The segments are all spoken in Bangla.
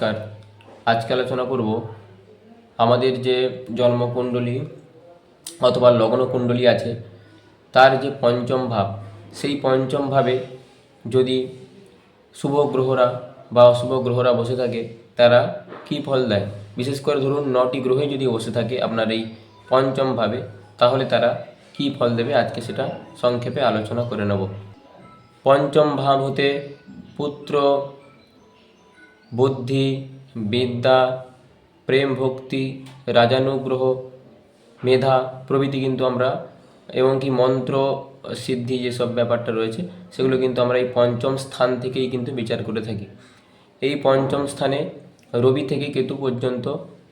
নমস্কার। আজকে আলোচনা করব আমাদের যে জন্মকুণ্ডলী অথবা লগ্ন কুণ্ডলী আছে, তার যে পঞ্চম ভাব, সেই পঞ্চম ভাবে যদি শুভ গ্রহরা বা অশুভ গ্রহরা বসে থাকে, তারা কী ফল দেয়? বিশেষ করে ধরুন নটি গ্রহে যদি বসে থাকে আপনার এই পঞ্চম ভাবে, তাহলে তারা কী ফল দেবে? আজকে সেটা সংক্ষেপে আলোচনা করে নেব। পঞ্চম ভাব হতে পুত্র বুদ্ধি, বিদ্যা, প্রেম ভক্তি, রাজানুগ্রহ, মেধা প্রভৃতি কিন্তু আমরা, এবং কি মন্ত্র, সিদ্ধি যেসব ব্যাপারটা রয়েছে, সেগুলো কিন্তু আমরা এই পঞ্চম স্থান থেকেই কিন্তু বিচার করে থাকি। এই পঞ্চম স্থানে রবি থেকে কেতু পর্যন্ত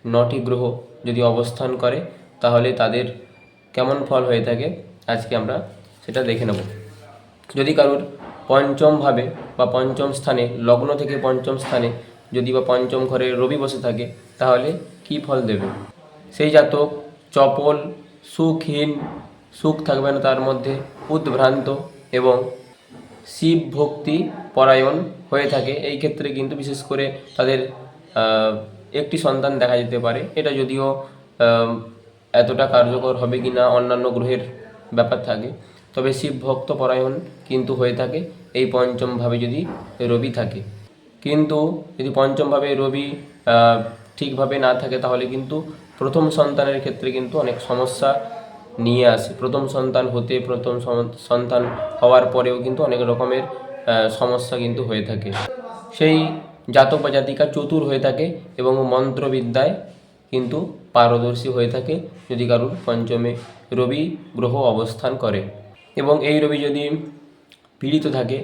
নটি গ্রহ যদি অবস্থান করে, তাহলে তাদের কেমন ফল হয়ে থাকে, আজকে আমরা সেটা দেখে নেব। যদি কারোর পঞ্চম ভাবে বা পঞ্চম স্থানে, লগ্ন থেকে পঞ্চম স্থানে যদি বা পঞ্চম ঘরে রবি বসে থাকে, তাহলে কি ফল দেবে? সেই জাতক চপল সুখহীন সুখ থাকবে না তার মধ্যে, উদ্ভ্রান্ত এবং শিব ভক্তি পরায়ণ হয়ে থাকে। এই ক্ষেত্রে কিন্তু বিশেষ করে তাদের একটি সন্তান দেখা যেতে পারে। এটা যদিও এতটা কার্যকর হবে কি না অন্যান্য গ্রহের ব্যাপার থাকে। তবে শিব ভক্ত পরায়ণ কিন্তু হয়ে থাকে। এই পঞ্চমভাবে যদি রবি থাকে। কিন্তু যদি পঞ্চমভাবে রবি ঠিকভাবে না থাকে তাহলে কিন্তু প্রথম সন্তানের ক্ষেত্রে কিন্তু অনেক সমস্যা নিয়ে আসে। প্রথম সন্তান হতে, প্রথম সন্তান হওয়ার পরেও কিন্তু অনেক রকমের সমস্যা কিন্তু হয়ে থাকে। সেই জাতক বা জাতিকা চতুর হয়ে থাকে এবং মন্ত্রবিদ্যায় কিন্তু পারদর্শী হয়ে থাকে যদি কারুর পঞ্চমে রবি গ্রহ অবস্থান করে। এবং এই রবি যদি পীড়িত থাকে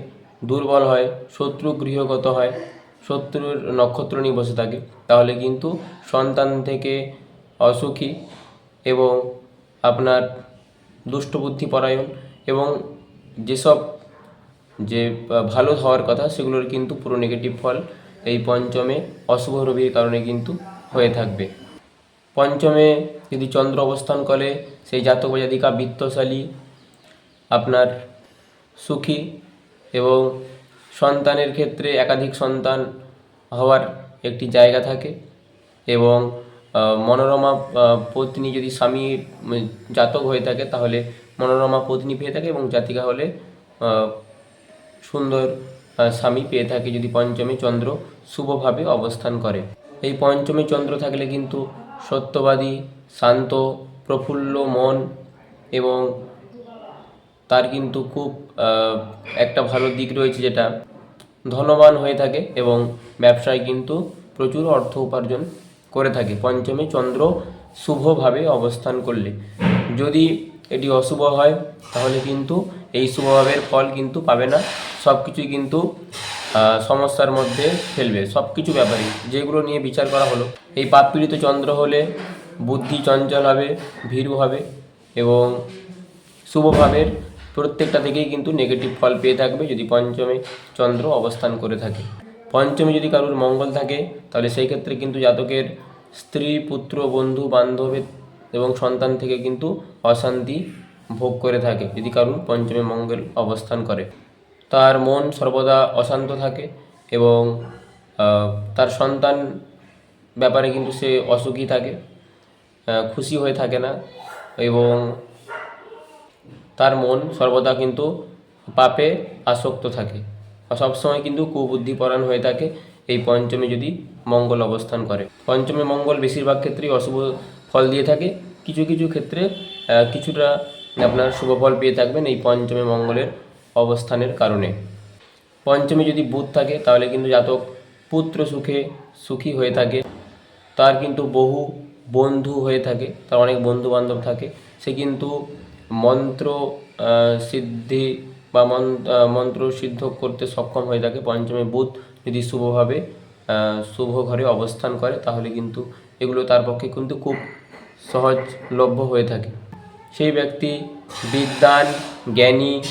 দুর্বল হয়, শত্রু গৃহগত হয়, শত্রুর নক্ষত্র নিয়ে বসে থাকে, তাহলে কিন্তু সন্তান থেকে অসুখী এবং আপনার দুষ্টবুদ্ধি পরায়ণ এবং যেসব যে ভালো হওয়ার কথা সেগুলোর কিন্তু পুরো নেগেটিভ ফল এই পঞ্চমে অশুভ রবির কারণে কিন্তু হয়ে থাকবে। পঞ্চমে যদি চন্দ্র অবস্থান করে, সেই জাতক জাতিকা বিত্তশালী, আপনার সুখী এবং সন্তানের ক্ষেত্রে একাধিক সন্তান হওয়ার একটি জায়গা থাকে এবং মনোরমা পত্নী যদি স্বামী জাতক হয়ে থাকে তাহলে মনোরমা পত্নী পেয়ে থাকে এবং জাতিকা হলে সুন্দর স্বামী পেয়ে থাকে যদি পঞ্চমী চন্দ্র শুভভাবে অবস্থান করে। এই পঞ্চমী চন্দ্র থাকলে কিন্তু সত্যবাদী, শান্ত, প্রফুল্ল মন এবং তার কিন্তু খুব একটা ভালো দিক রয়েছে যেটা ধনবান হয়ে থাকে এবং ব্যবসায় কিন্তু প্রচুর অর্থ উপার্জন করে থাকে। পঞ্চমে চন্দ্র শুভভাবে অবস্থান করলে। যদি এটি অশুভ হয়, তাহলে কিন্তু এই শুভভাবের ফল কিন্তু পাবে না। সব কিছুই কিন্তু সমস্যার মধ্যে ফেলবে। সব কিছু ব্যাপারে যেগুলো নিয়ে বিচার করা হলো। এই পাপ পীড়িত চন্দ্র হলে বুদ্ধি চঞ্চল হবে, ভীরু হবে এবং শুভভাবের প্রত্যেকটা থেকেই কিন্তু নেগেটিভ ফল পেয়ে থাকবে যদি পঞ্চমে চন্দ্র অবস্থান করে থাকে। পঞ্চমে যদি কারোর মঙ্গল থাকে, তাহলে সেই ক্ষেত্রে কিন্তু জাতকের স্ত্রী, পুত্র, বন্ধু, বান্ধবের এবং সন্তান থেকে কিন্তু অশান্তি ভোগ করে থাকে যদি কারোর পঞ্চমে মঙ্গল অবস্থান করে। তার মন সর্বদা অশান্ত থাকে এবং তার সন্তান ব্যাপারে কিন্তু সে অসুখী থাকে খুশি হয়ে থাকে না এবং তার মন সর্বদা কিন্তু পাপে আসক্ত থাকে। সবসময় কিন্তু কুবুদ্ধিপরায়ণ হয়ে থাকে। এই পঞ্চমে যদি মঙ্গল অবস্থান করে। পঞ্চমে মঙ্গল বেশিরভাগ ক্ষেত্রেই অশুভ ফল দিয়ে থাকে। কিছু কিছু ক্ষেত্রে কিছুটা আপনার শুভ ফল পেয়ে থাকবেন এই পঞ্চমে মঙ্গলের অবস্থানের কারণে। পঞ্চমে যদি বুধ থাকে, তাহলে কিন্তু জাতক পুত্র সুখে সুখী হয়ে থাকে। তার কিন্তু বহু বন্ধু হয়ে থাকে। তার অনেক বন্ধু বান্ধব থাকে। সে কিন্তু মন্ত্র সিদ্ধি বা মন- মন্ত্র সিদ্ধ করতে সক্ষম হয়ে থাকে পঞ্চমে বুধ যদি শুভভাবে শুভ ঘরে অবস্থান করে, তাহলে কিন্তু এগুলো তার পক্ষে কিন্তু খুব সহজলভ্য হয়ে থাকে। সেই ব্যক্তি বিদ্যান জ্ঞানী,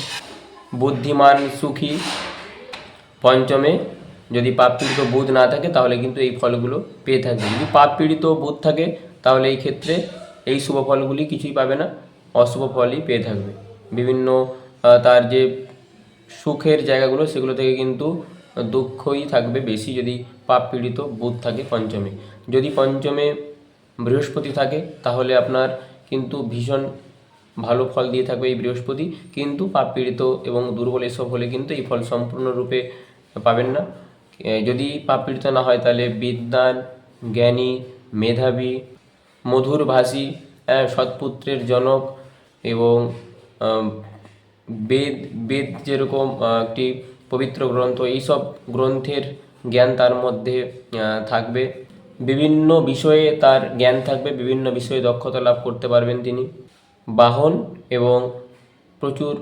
বুদ্ধিমান, সুখী পঞ্চমে যদি পাপ পীড়িত বুধ না থাকে, তাহলে কিন্তু এই ফলগুলো পেয়ে থাকবে যদি পাপ পীড়িত বুধ থাকে, তাহলে এই ক্ষেত্রে এই শুভ ফলগুলি কিছুই পাবে না। অশুভ ফলই পেয়ে থাকবে। বিভিন্ন তার যে সুখের জায়গাগুলো সেগুলো থেকে কিন্তু দুঃখই থাকবে বেশি যদি পাপ পীড়িত বুধ থাকে পঞ্চমে। যদি পঞ্চমে বৃহস্পতি থাকে তাহলে আপনার কিন্তু ভীষণ ভালো ফল দিয়ে থাকবে এই বৃহস্পতি। কিন্তু পাপ পীড়িত এবং দুর্বল এসব হলে কিন্তু এই ফল সম্পূর্ণরূপে পাবেন না। যদি পাপ পীড়িত না হয় তাহলে বিদ্যান জ্ঞানী মেধাবী মধুর ভাষী হ্যাঁ, সৎপুত্রের জনক এবং বেদ বেদ যেরকম একটি পবিত্র গ্রন্থ, এইসব গ্রন্থের জ্ঞান তার মধ্যে থাকবে। বিভিন্ন বিষয়ে তার জ্ঞান থাকবে, বিভিন্ন বিষয়ে দক্ষতা লাভ করতে পারবেন তিনি। বাহন এবং প্রচুর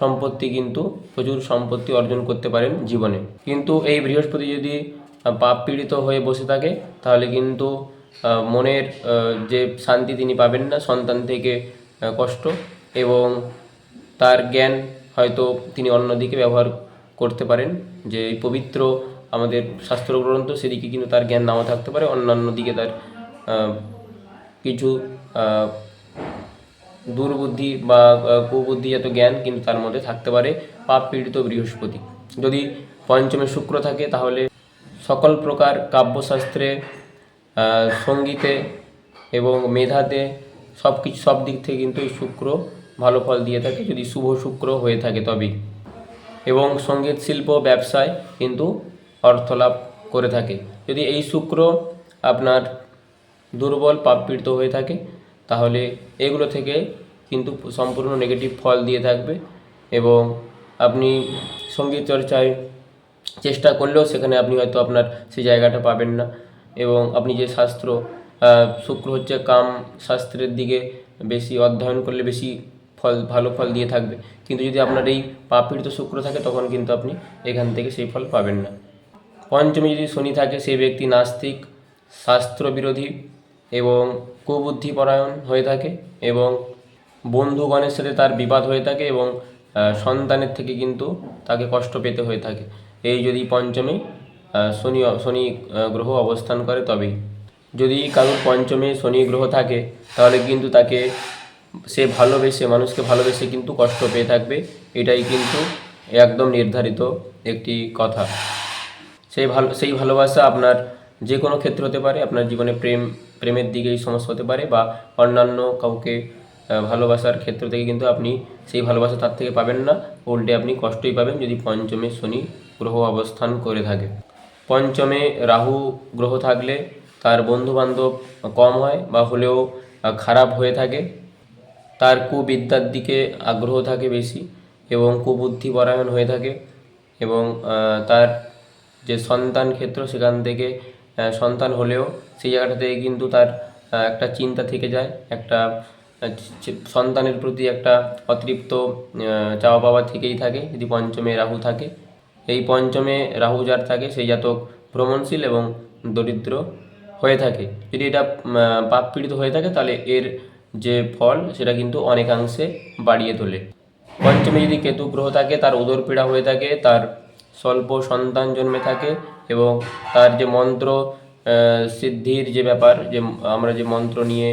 সম্পত্তি কিন্তু, প্রচুর সম্পত্তি অর্জন করতে পারেন জীবনে। কিন্তু এই বৃহস্পতি যদি পাপ পীড়িত হয়ে বসে থাকে, তাহলে কিন্তু মনের যে শান্তি তিনি পাবেন না, সন্তান থেকে কষ্ট এবং তার জ্ঞান হয়তো তিনি অন্যদিকে ব্যবহার করতে পারেন, যে পবিত্র আমাদের শাস্ত্রগ্রন্থ সেদিকে কিন্তু তার জ্ঞান নাও থাকতে পারে, অন্যান্য দিকে তার কিছু দুর্বুদ্ধি বা কুবুদ্ধিজাত জ্ঞান কিন্তু তার মধ্যে থাকতে পারে পাপ পীড়িত বৃহস্পতি। যদি পঞ্চমে শুক্র থাকে, তাহলে সকল প্রকার কাব্যশাস্ত্রে সঙ্গীতে এবং মেধাতে সব কিছু সব দিক থেকে কিন্তু এই শুক্র ভালো ফল দিয়ে থাকে। যদি শুভ শুক্র হয়ে থাকে তবেই। এবং সংগীত, শিল্প, ব্যবসায় কিন্তু অর্থ লাভ করে থাকে। যদি এই শুক্র আপনার দুর্বল, পাপপীড়িত হয়ে থাকে, তাহলে এগুলো থেকে কিন্তু সম্পূর্ণ নেগেটিভ ফল দিয়ে থাকবে। এবং আপনি সংগীত চর্চায় চেষ্টা করলেও সেখানে আপনি হয়তো আপনার সেই জায়গাটা পাবেন না। এবং আপনি যে শাস্ত্র শুক্র হচ্ছে কাম শাস্ত্রের দিকে বেশি অধ্যয়ন করলে বেশি ফল, ভালো ফল দিয়ে থাকবে। কিন্তু যদি আপনার এই পাপীড়িত শুক্র থাকে, তখন কিন্তু আপনি এখান থেকে সেই ফল পাবেন না। পঞ্চমী যদি শনি থাকে, সেই ব্যক্তি নাস্তিক, শাস্ত্রবিরোধী এবং কুবুদ্ধিপরায়ণ হয়ে থাকে এবং বন্ধুগণের সাথে তার বিবাদ হয়ে থাকে এবং সন্তানের থেকে কিন্তু তাকে কষ্ট পেতে হয়ে থাকে। এই যদি পঞ্চমে শনি শনি গ্রহ অবস্থান করে তবেই। যদি কারোর পঞ্চমে শনি গ্রহ থাকে, তাহলে কিন্তু তাকে সে ভালোবেসে, মানুষকে ভালোবেসে কিন্তু কষ্ট পেয়ে থাকবে। এটাই কিন্তু একদম নির্ধারিত একটি কথা। সেই ভালো, সেই ভালোবাসা আপনার যে কোনো ক্ষেত্র হতে পারে, আপনার জীবনে প্রেম, প্রেমের দিকে এই সমস্যা হতে পারে বা অন্যান্য কাউকে ভালোবাসার ক্ষেত্র থেকে কিন্তু আপনি সেই ভালোবাসা তার থেকে পাবেন না। উল্টে আপনি কষ্টই পাবেন যদি পঞ্চমে শনি গ্রহ অবস্থান করে থাকে। পঞ্চমে রাহু গ্রহ থাকলে তার বন্ধু বান্ধব কম হয় বা হলেও খারাপ হয়ে থাকে। তার কুবিদ্যার দিকে আগ্রহ থাকে বেশি এবং কুবুদ্ধি পরায়ণ হয়ে থাকে এবং তার যে সন্তান ক্ষেত্র সেখান থেকে সন্তান হলেও সেই জায়গাটা থেকে কিন্তু তার একটা চিন্তা থেকে যায়, একটা সন্তানের প্রতি একটা অতৃপ্ত চাওয়া পাওয়া থেকেই থাকে। যদি পঞ্চমে রাহু থাকে, এই পঞ্চমে রাহু যার থাকে, সেই জাতক ভ্রমণশীল এবং দরিদ্র। হয়ে থাকে। যদি এটা পাপ পীড়িত হয়ে থাকে, তাহলে এর যে ফল, সেটা কিন্তু অনেকাংশে বাড়িয়ে তোলে। পঞ্চমে যদি কেতু গ্রহ থাকে, তার উদর পীড়া হয়ে থাকে, তার স্বল্প সন্তান জন্মে থাকে, এবং তার যে মন্ত্র সিদ্ধির যে ব্যাপার, যে আমরা যে মন্ত্র নিয়ে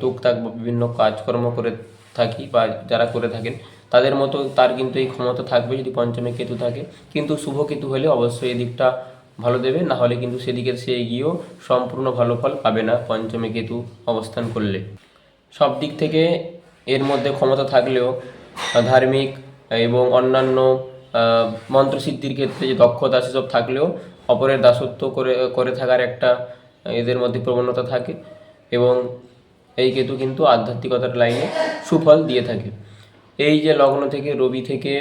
টুকটাক বিভিন্ন কাজকর্ম করে থাকি, বা যারা করে থাকেন, তাদের মতো তার কিন্তু এই ক্ষমতা থাকবে যদি পঞ্চমে কেতু থাকে। কিন্তু শুভ কেতু হলে অবশ্যই এই দিকটা ভালো দেবে, না হলে কিন্তু সেদিকে সে এগিয়েও সম্পূর্ণ ভালো ফল পাবে না পঞ্চমে কেতু অবস্থান করলে। সব দিক থেকে এর মধ্যে ক্ষমতা থাকলেও, ধার্মিক এবং অন্যান্য মন্ত্রসিদ্ধির ক্ষেত্রে যে দক্ষতা সেসব থাকলেও অপরের দাসত্ব করে করে থাকার একটা এদের মধ্যে প্রবণতা থাকে এবং এই কেতু কিন্তু আধ্যাত্মিকতার লাইনে সুফল দিয়ে থাকে। এই যে লগ্ন থেকে রবি থেকে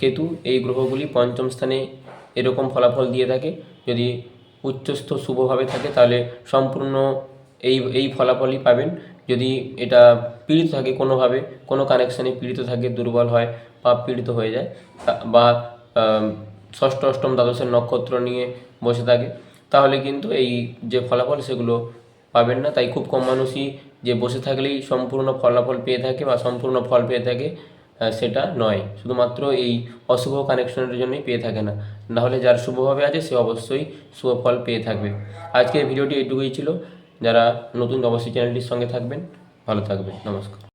কেতু, এই গ্রহগুলি পঞ্চম স্থানে এরকম ফলাফল দিয়ে থাকে। যদি উচ্চস্থ শুভভাবে থাকে, তাহলে সম্পূর্ণ এই এই ফলাফলই পাবেন। যদি এটা পীড়িত থাকে কোনোভাবে, কোনো কানেকশানে পীড়িত থাকে, দুর্বল হয় বা পীড়িত হয়ে যায় বা ষষ্ঠ, অষ্টম দ্বাদশের নক্ষত্র নিয়ে বসে থাকে, তাহলে কিন্তু এই যে ফলাফল, সেগুলো পাবেন না। তাই খুব কম মানুষই যে বসে থাকলেই সম্পূর্ণ ফলাফল পেয়ে থাকে বা সম্পূর্ণ ফল পেয়ে থাকে। সেটা নয়। শুধুমাত্র এই অশুভ কানেকশনের জন্যই পেয়ে থাকে না। নাহলে যার শুভভাবে আছে, সে অবশ্যই শুভ ফল পেয়ে থাকবে। আজকের ভিডিওটি এটুকুই ছিল। যারা নতুন, অবশ্যই চ্যানেলটির সঙ্গে থাকবেন। ভালো থাকবেন। নমস্কার।